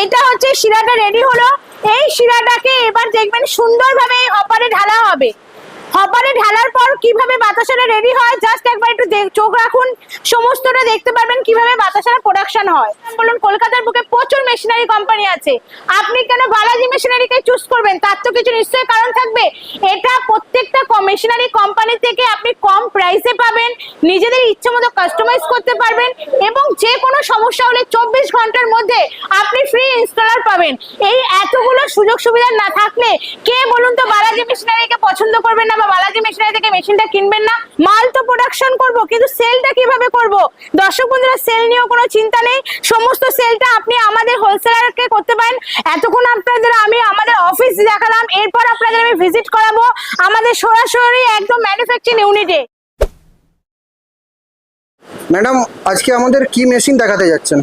এইটা হচ্ছে শিরাটা রেডি হলো। এই শিরাটাকে এবার দেখবেন সুন্দরভাবে অপারে ঢালা হবে। হপারে ঢালার পর কীভাবে বাতাসাটা রেডি হয়? জাস্ট একবার একটু চোখ রাখুন। সমস্তটা দেখতে পারবেন কীভাবে বাতাসাটা প্রোডাকশন হয়। বলুন, কলকাতার বুকে প্রচুর মেশিনারি কোম্পানি আছে। আপনি কেন বালাজি মেশিনারিকে চুজ করবেন? তার তো কিছু নিশ্চয়ই কারণ থাকবে। এটা প্রত্যেকটা মেশিনারি কোম্পানি থেকে আপনি কম প্রাইসে পাবেন। নিজেদের ইচ্ছে মতো কাস্টমাইজ করতে পারবেন। এবং যে কোনো সমস্যা হলে চব্বিশ ঘণ্টার মধ্যে আপনি ফ্রি ইনস্টলার পাবেন। এই এতগুলো সুযোগ সুবিধা না থাকলে কে বলুন তো বালাজি মেশিনারিকে পছন্দ করবেন না বালাজি মেশিনারি থেকে মেশিনটা কিনবেন না। মাল তো প্রোডাকশন করব, কিন্তু সেলটা কীভাবে করব? দর্শক বন্ধুরা সেল নিয়েও কোনো চিন্তা নেই। সমস্ত সেলটা আপনি আমাদের হোলসেলারকে করতে পারেন। এতক্ষণ আপনাদের আমি আমাদের অফিস দেখালাম। এরপর আপনাদের আমি ভিজিট করাবো আমাদের সরাসরি একদম ম্যানুফ্যাকচারিং ইউনিটে ম্যাডাম, আজকে আমাদের কি মেশিন দেখাতে যাচ্ছেন?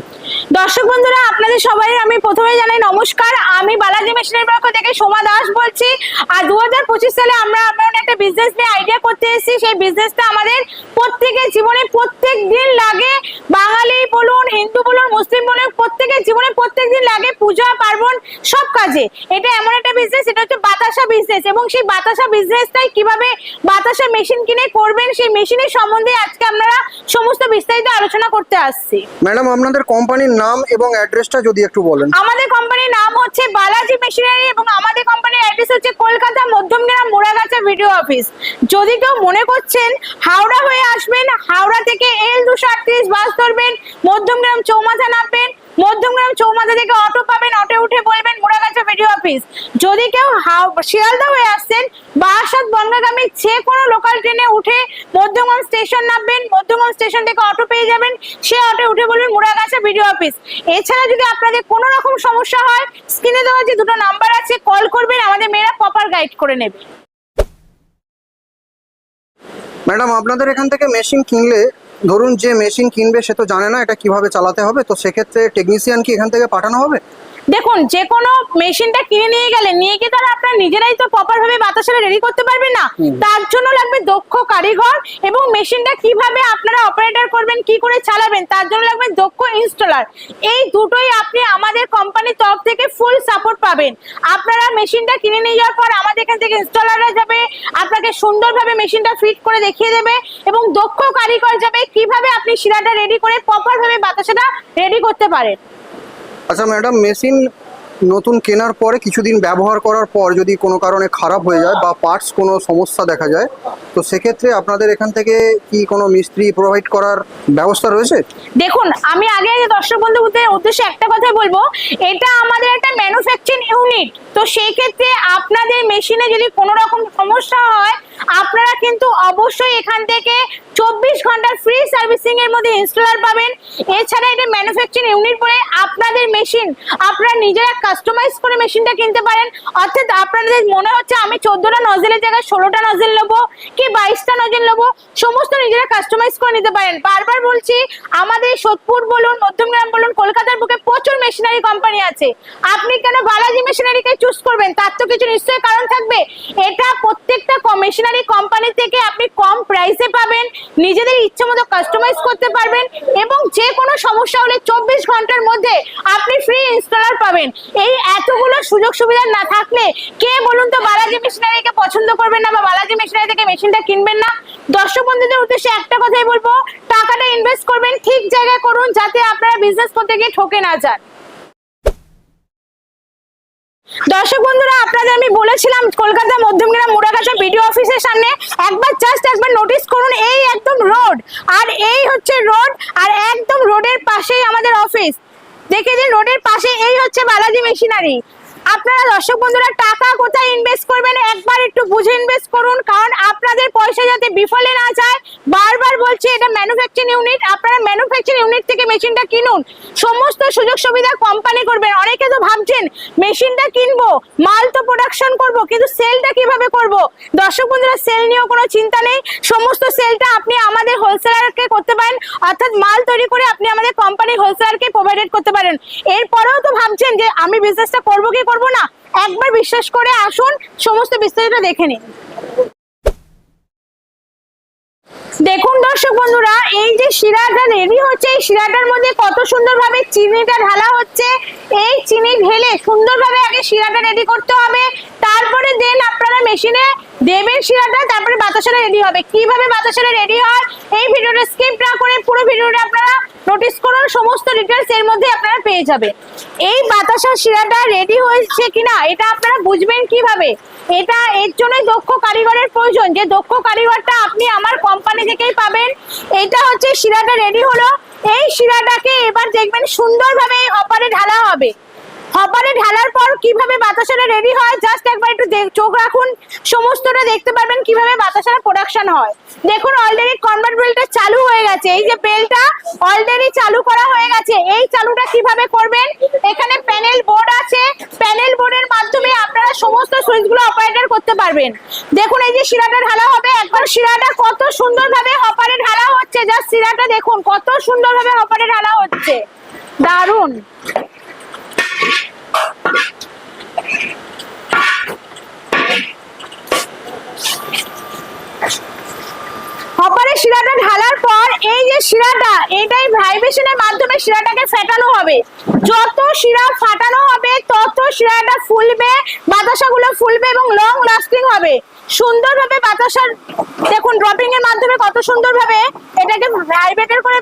দর্শক বন্ধুরা, আপনাদের সবাই আমি প্রথমে জানাই নমস্কার। আমি বালাজি মেশিনের পক্ষ থেকে সোমা দাস বলছি। আর দু হাজার পঁচিশ সালে আমরা এমন একটা বিজনেস নিয়ে আইডিয়া করতে এসেছি। সেই বিজনেসটা আমাদের প্রত্যেকের জীবনে প্রত্যেক দিন লাগে। বাঙালি বলুন, হিন্দু বলুন, মুসলিম বলুন, প্রত্যেকের জীবনে প্রত্যেক দিন লাগে পূজা, পার্বণ, সব কাজে। এটা এমন একটা বিজনেস এটা হচ্ছে বাতাসা বিজনেস এবং সেই বাতাসা বিজনেসটাই কীভাবে বাতাসা মেশিন কিনে করবেন, সেই মেশিনের সম্বন্ধে আজকে আপনারা সমস্ত বিস্তারিত আলোচনা করতে আসছি। ম্যাডাম, আপনাদের কোম্পানির নাম এবং অ্যাড্রেসটা যদি একটু বলেন। আমাদের কোম্পানির নাম হচ্ছে বালাজি মেশিনারি এবং আমাদের কোম্পানির অ্যাড্রেস হচ্ছে কলকাতা মধ্যমগ্রাম মোড়াগাছা ভিডিও অফিস যদি কেউ মনে করছেন হাওড়া হয়ে আসবেন, হাওড়া থেকে এল দুশো আটত্রিশ বাস ধরবেন, মধ্যমগ্রাম চৌমাথা নামবেন মধ্যমগ্রাম চৌমাথা থেকে অটো পাবেন অটো উঠে বলবেন, মোড়াগাছা ভিডিও অফিস যদি কেউ শিয়ালদা হয়ে আসছেন, বারাসাত বনগাগামী যে কোনো লোকাল ট্রেনে উঠে মধ্যমগ্রাম স্টেশন নামবেন, মধ্যমগ্রাম স্টেশন থেকে অটো পেয়ে যাবেন, সে অটো উঠে বলবেন, মুড়াগাছা ভিডিও অফিস এছাড়া যদি আপনাদের কোনো রকম সমস্যা হয় স্ক্রিনে দেওয়া যে দুটো নাম্বার আছে কল করবেন, আমাদের মেয়েরা প্রপার গাইড করে নেবে। ম্যাডাম, আপনাদের এখান থেকে মেশিন কিনলে ধরুন যে মেশিন কিনবে সে তো জানে না এটা কীভাবে চালাতে হবে, তো সেক্ষেত্রে টেকনিশিয়ান কি এখান থেকে পাঠানো হবে? দেখুন যে কোনো মেশিনটা কিনে নিয়ে গেলে নিয়ে গিয়ে তারা আপনারা নিজেরাই তো প্রপার ভাবে বাতাসাটা রেডি করতে পারবেন না। তার জন্য লাগবে দক্ষ কারিগর এবং মেশিনটা কীভাবে আপনারা অপারেটর করবেন কি করে চালাবেন তার জন্য লাগবে দক্ষ ইনস্টলার এই দুটোই আপনি আমাদের কোম্পানির তরফ থেকে ফুল সাপোর্ট পাবেন। আপনারা মেশিনটা কিনে নিয়ে যাওয়ার পর আমাদের এখান থেকে ইনস্টলাররা যাবে আপনাকে সুন্দরভাবে মেশিনটা ফিট করে দেখিয়ে দেবে এবং দক্ষ কারিগর যাবে কীভাবে আপনি শিরাটা রেডি করে প্রপার ভাবে বাতাসাটা রেডি করতে পারেন। আচ্ছা ম্যাডাম মেশিন নতুন কেনার পরে কিছুদিন ব্যবহার করার পর যদি কোনো কারণে খারাপ হয়ে যায় বা পার্টস কোনো সমস্যা দেখা যায়, তো সেক্ষেত্রে আপনাদের এখান থেকে কি কোনো মিস্ত্রি প্রোভাইড করার ব্যবস্থা রয়েছে? দেখুন, আমি আগে দর্শক বন্ধুদের উদ্দেশ্যে একটা কথা বলব, এটা আমাদের একটা ম্যানুফ্যাকচারিং ইউনিট তো সেই ক্ষেত্রে আপনাদের মেশিনে যদি কোনো রকম সমস্যা হয়, আপনারা কিন্তু অবশ্যই এখান থেকে চব্বিশ ঘণ্টার ফ্রি সার্ভিসিং এর মধ্যে ইনস্টলার পাবেন। এছাড়া এটা ম্যানুফ্যাকচারিং ইউনিট বলে আপনাদের মেশিন আপনারা নিজেরা কাস্টমাইজ করে মেশিনটা কিনতে পারেন। অর্থাৎ আপনাদের মনে হচ্ছে আমি চোদ্দটা নজেলের জায়গায় ষোলোটা নজেল নেব, কি বাইশটা নজেল নেব, সমস্ত নিজেরা কাস্টমাইজ করে নিতে পারেন। বারবার বলছি, আমাদের সোদপুর বলুন, মধ্যমগ্রাম বলুন, কলকাতার বুকে প্রচুর মেশিনারি কোম্পানি আছে। আপনি কেন বালাজি মেশিনারিকে চুজ করবেন? তার তো কিছু নিশ্চয়ই কারণ থাকবে। এটা প্রত্যেকটা মেশিনারি কোম্পানি থেকে আপনি কম প্রাইসে পাবেন, নিজেদের ইচ্ছে মতো কাস্টমাইজ করতে পারবেন, এবং যে কোনো সমস্যা হলে চব্বিশ ঘণ্টার মধ্যে আপনি ফ্রি ইনস্টলার পাবেন। এই এতগুলো সুযোগ সুবিধা না থাকলে কে বলুন তো বালাজি মেশিনারিকে পছন্দ করবেন না বা বালাজি মেশিনারি থেকে মেশিনটা কিনবেন না? দর্শক বন্ধুদের উদ্দেশ্যে একটা কথাই বলব, টাকাটা ইনভেস্ট করবেন, ঠিক জায়গায় করুন যাতে আপনারা বিজনেস করতে গিয়ে ঠকে না যান। দর্শক বন্ধুরা, আপনাদের আমি বলেছিলাম কলকাতা, মধ্যমগ্রাম মুড়াগাছা বিডিও অফিসের সামনে একবার জাস্ট একবার নোটিস করুন, এই একদম রোড আর এই হচ্ছে রোড আর একদম রোডের পাশেই আমাদের অফিস দেখে দিন রোডের পাশে এই হচ্ছে বালাজি মেশিনারি। আপনারা দর্শক বন্ধুরা, টাকা কোথায় ইনভেস্ট করবেন? একবার একটু বুঝে ইনভেস্ট করুন, কারণ আপনাদের পয়সা যাতে বিফলে না যায়, বারবার বলছি এটা ম্যানুফ্যাকচারিং ইউনিট আপনারা ম্যানুফ্যাকচারিং ইউনিট থেকে মেশিনটা কিনুন। সমস্ত সুযোগ সুবিধা কোম্পানি করবেন। অনেকে তো ভাবছেন মেশিনটা কিনবো, মাল তো প্রোডাকশন করব, কিন্তু সেলটা কীভাবে করব? দর্শক বন্ধুরা সেল নিয়েও কোনো চিন্তা নেই। সমস্ত সেলটা আপনি আমাদের হোলসেলারকে করতে পারেন, অর্থাৎ মাল তৈরি করে আপনি আমাদের কোম্পানির হোলসেলারকে প্রোভাইডেড করতে পারেন। এরপরেও তো ভাবছেন যে আমি বিজনেসটা করব কি করব না। একবার বিশ্বাস করে আসুন সমস্ত বিস্তারিত দেখে নিন দেখুন দর্শক বন্ধুরা এই যে শিরাটা রেডি হচ্ছে, এই শিরাটার মধ্যে কত সুন্দরভাবে চিনিটা ঢালা হচ্ছে, এই চিনি ঢেলে সুন্দরভাবে আগে শিরাটা রেডি করতে হবে, তারপরে দেন আপনারা মেশিনে দেবেন শিরাটা, তারপরে বাতাসাটা রেডি হবে। কীভাবে বাতাসাটা রেডি হয়, এই ভিডিওটা স্কিপ না করে পুরো ভিডিওটা আপনারা নোটিস করুন, সমস্ত ডিটেলস এর মধ্যে আপনারা পেয়ে যাবেন। এই বাতাসা শিরাটা রেডি হয়েছে কিনা, এটা আপনারা বুঝবেন কীভাবে? এটা এর জন্যই দক্ষ কারিগরের প্রয়োজন, যে দক্ষ কারিগরটা আপনি আমার কোম্পানি থেকেই পাবেন, এটা হচ্ছে শিরাটা রেডি হলো, এই শিরাটাকে এবার দেখবেন সুন্দরভাবে হপারে ঢালা হবে। হপারে ঢালার পর কীভাবে বাতাসাটা রেডি হয় জাস্ট একবার একটু চোখ রাখুন। সমস্তটা দেখতে পারবেন কীভাবে বাতাসাটা প্রোডাকশন হয়। দেখুন অলরেডি কনভার্ট বেলটা চালু হয়ে গেছে। এই যে বেলটা অলরেডি চালু করা হয়ে গেছে। এই চালুটা কীভাবে করবেন? এখানে প্যানেল বোর্ড আছে প্যানেল বোর্ডের মাধ্যমে আপনারা সমস্ত সুইচগুলো অপারেটর করতে পারবেন। দেখুন, এই যে শিরাটা ঢালা হবে, একবার শিরাটা কত সুন্দর ভাবে হপারে ঢালা হচ্ছে। যা শিরাটা দেখুন, কত সুন্দর ভাবে হপারে ঢালা হচ্ছে। দারুণ হপারে শিরাটা ঢালার পর এই যে শিরাটা, এটাই ভাইব্রেশনের মাধ্যমে শিরাটাকে ফেটানো হবে। যত শিরা ফাটানো হবে, তত শিরাটা ফুলবে, বাতাসাগুলো ফুলবে এবং লং লাস্টিং হবে। সুন্দরভাবে বাতাসার, দেখুন ড্রপিং এর মাধ্যমে কত সুন্দরভাবে এটাকে ভাইব্রেটর করে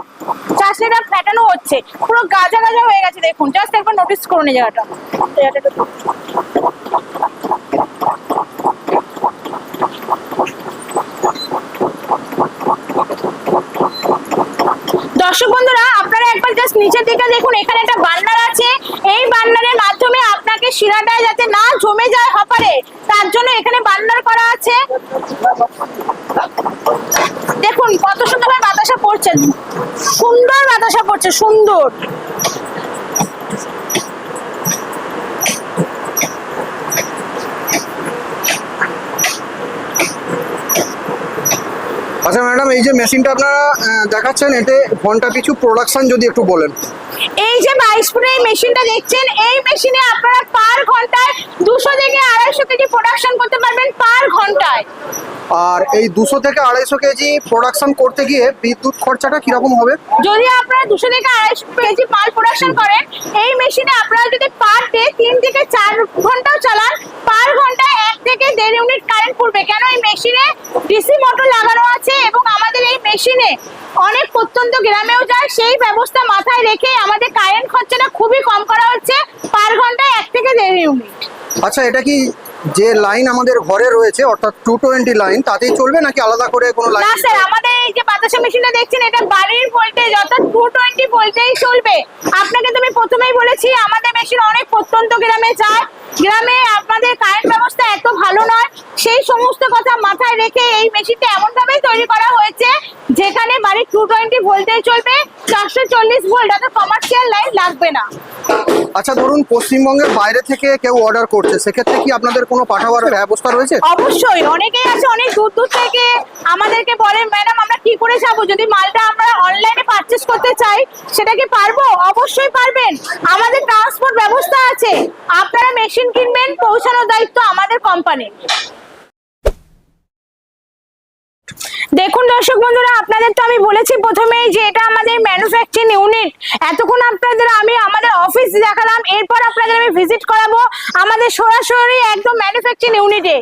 চাষিরা ফেটানো হচ্ছে। পুরো গাজা গাজা হয়ে গেছে, দেখুন। জাস্ট একবার নোটিস করুন এই জায়গাটা দর্শক বন্ধুরা, আপনারা একবার জাস্ট নিচের দিকে দেখুন, এখানে একটা বান্নার আছে। এই বান্নারের মাধ্যমে আপনাকে শিরাটা যাতে না জমে যায় হপারে। তার জন্য এখানে বান্নার করা আছে। দেখুন, কত সুন্দরভাবে বাতাসা পড়ছে। সুন্দর বাতাসা পড়ছে, সুন্দর আচ্ছা ম্যাডাম এই যে মেশিনটা আপনারা দেখাচ্ছেন, এতে ঘণ্টা পিছু প্রোডাকশন যদি একটু বলেন। এই যে বাইশ ফুটের এই মেশিনটা দেখছেন, এই মেশিনে আপনারা পার ঘন্টায় দুশো থেকে আড়াইশো কেজি প্রোডাকশন করতে পারবেন পার ঘন্টায়। আর এই দুশো থেকে আড়াইশো কেজি প্রোডাকশন করতে গিয়ে বিদ্যুৎ খরচাটা কীরকম হবে? যদি আপনারা দুশো থেকে আড়াইশো কেজি মাল প্রোডাকশন করেন এই মেশিনে আপনারা যদি পার ডে তিন থেকে চার ঘন্টাও চালান পার ঘন্টায় এক থেকে দেড় ইউনিট কারেন্ট পড়বে। কেন এই মেশিনে ডিসি মোটর লাগানো আছে এবং আমাদের এই মেশিনে অনেক প্রত্যন্ত গ্রামেও যায় সেই ব্যবস্থা মাথায় রেখে আমাদের কারেন্ট খরচাটা খুবই কম করা হচ্ছে পার ঘন্টায় এক থেকে দেড় ইউনিট আচ্ছা এটা কি যে লাইন আমাদের ঘরে রয়েছে অর্থাৎ টু টোয়েন্টি লাইন তাতেই চলবে নাকি আলাদা করে কোনো লাইন না স্যার আমাদের এই যে বাতাসা মেশিনটা দেখছেন এটা বাড়ির ভোল্টেজ অর্থাৎ টু টোয়েন্টি ভোল্টেজ চলবে। আপনাকে তো আমি প্রথমেই বলেছি আমাদের মেশিন অনেক প্রত্যন্ত গ্রামে যায়। গ্রামে আপনাদের কারেন্ট ব্যবস্থা এত ভালো নয় সেই সমস্ত কথা মাথায় রেখে এই মেশিনটা এমন ভাবেই তৈরি করা হয়েছে যেখানে বাড়ির টু টোয়েন্টি ভোল্টেজ চলবে চারশো চল্লিশ ভোল্ট অর্থাৎ কমার্শিয়াল লাইন লাগবে না। আচ্ছা ধরুন পশ্চিমবঙ্গের বাইরে থেকে কেউ অর্ডার করছে, সেক্ষেত্রে কি আপনাদের কোনো পাঠাবার ব্যবস্থা রয়েছে? অবশ্যই, অনেকেই আছে, অনেক দূর দূর থেকে আমাদেরকে বলেন, ম্যাডাম, আমরা কি করে যাব? যদি মালটা আমরা অনলাইনে পারচেস করতে চাই, সেটা কি পারব? অবশ্যই পারবেন। আমাদের ট্রান্সপোর্ট ব্যবস্থা আছে। আপনারা মেশিন কিনবেন, পৌঁছানোর দায়িত্ব আমাদের কোম্পানির দেখুন দর্শক বন্ধুরা, আপনাদের তো আমি বলেছি প্রথমেই যে এটা আমাদের ম্যানুফ্যাকচারিং ইউনিট এতক্ষণ আপনাদের আমি আমাদের অফিস দেখালাম, এরপর আপনাদের আমি ভিজিট করাবো আমাদের সরাসরি একদম ম্যানুফ্যাকচারিং ইউনিটে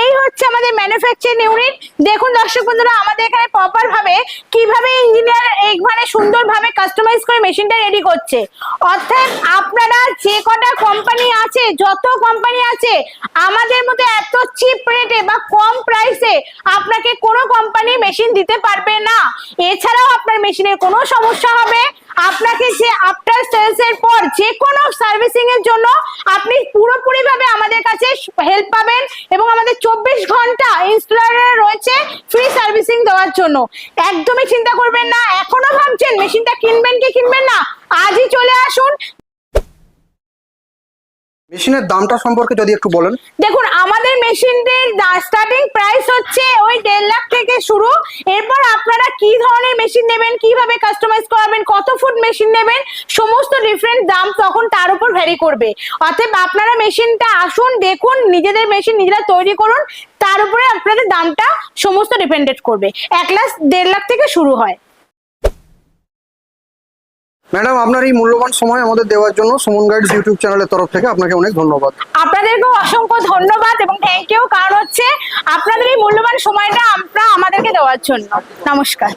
এই হচ্ছে আমাদের ম্যানুফ্যাকচারিং ইউনিট দেখুন দর্শক বন্ধুরা, আমাদের এখানে প্রপার ভাবে কীভাবে ইঞ্জিনিয়ার এইখানে সুন্দরভাবে কাস্টমাইজ করে মেশিনটা রেডি করছে। অর্থাৎ আপনারা যে কটা কোম্পানি আছে, যত কোম্পানি আছে, আমাদের মতো এত চিপ রেটে বা কম প্রাইসে আপনাকে কোনো কোম্পানি মেশিন দিতে পারবে না। এছাড়াও আপনার মেশিনের কোনো সমস্যা হবে। আপনাকে যে আফটার সেলস এর পর যে কোনো সার্ভিসিং এর জন্য আপনি পুরোপুরি ভাবে আমাদের কাছে হেল্প পাবেন এবং আমাদের চব্বিশ ঘণ্টা ইনস্টলার রয়েছে ফ্রি সার্ভিসিং দেওয়ার জন্য। একদমই চিন্তা করবেন না। এখনও ভাবছেন, মেশিনটা কিনবেন কি কিনবেন না? আজই চলে আসুন। মেশিনের দামটা সম্পর্কে যদি একটু বলেন। দেখুন, আমাদের মেশিনটির স্টার্টিং প্রাইস হচ্ছে ওই দেড় লাখ থেকে শুরু। এরপর আপনারা কি ধরনের মেশিন নেবেন, কীভাবে কাস্টমাইজ করাবেন, কত ফুট মেশিন নেবেন, সমস্ত ডিফারেন্ট দাম তখন তার উপর ভ্যারি করবে। অতএব আপনারা মেশিনটা আসুন, দেখুন, নিজেদের মেশিন নিজেরা তৈরি করুন, তার উপরে আপনাদের দামটা সমস্ত ডিপেন্ডেন্ট করবে। এক লাখ, দেড় লাখ থেকে শুরু হয়। ম্যাডাম, আপনার এই মূল্যবান সময় আমাদের দেওয়ার জন্য সুমন গাইডস ইউটিউব চ্যানেলের তরফ থেকে আপনাকে অনেক ধন্যবাদ। আপনাদেরকেও অসংখ্য ধন্যবাদ এবং থ্যাংক ইউ কারণ হচ্ছে আপনাদের এই মূল্যবান সময়টা আমরা আমাদেরকে দেওয়ার জন্য। নমস্কার।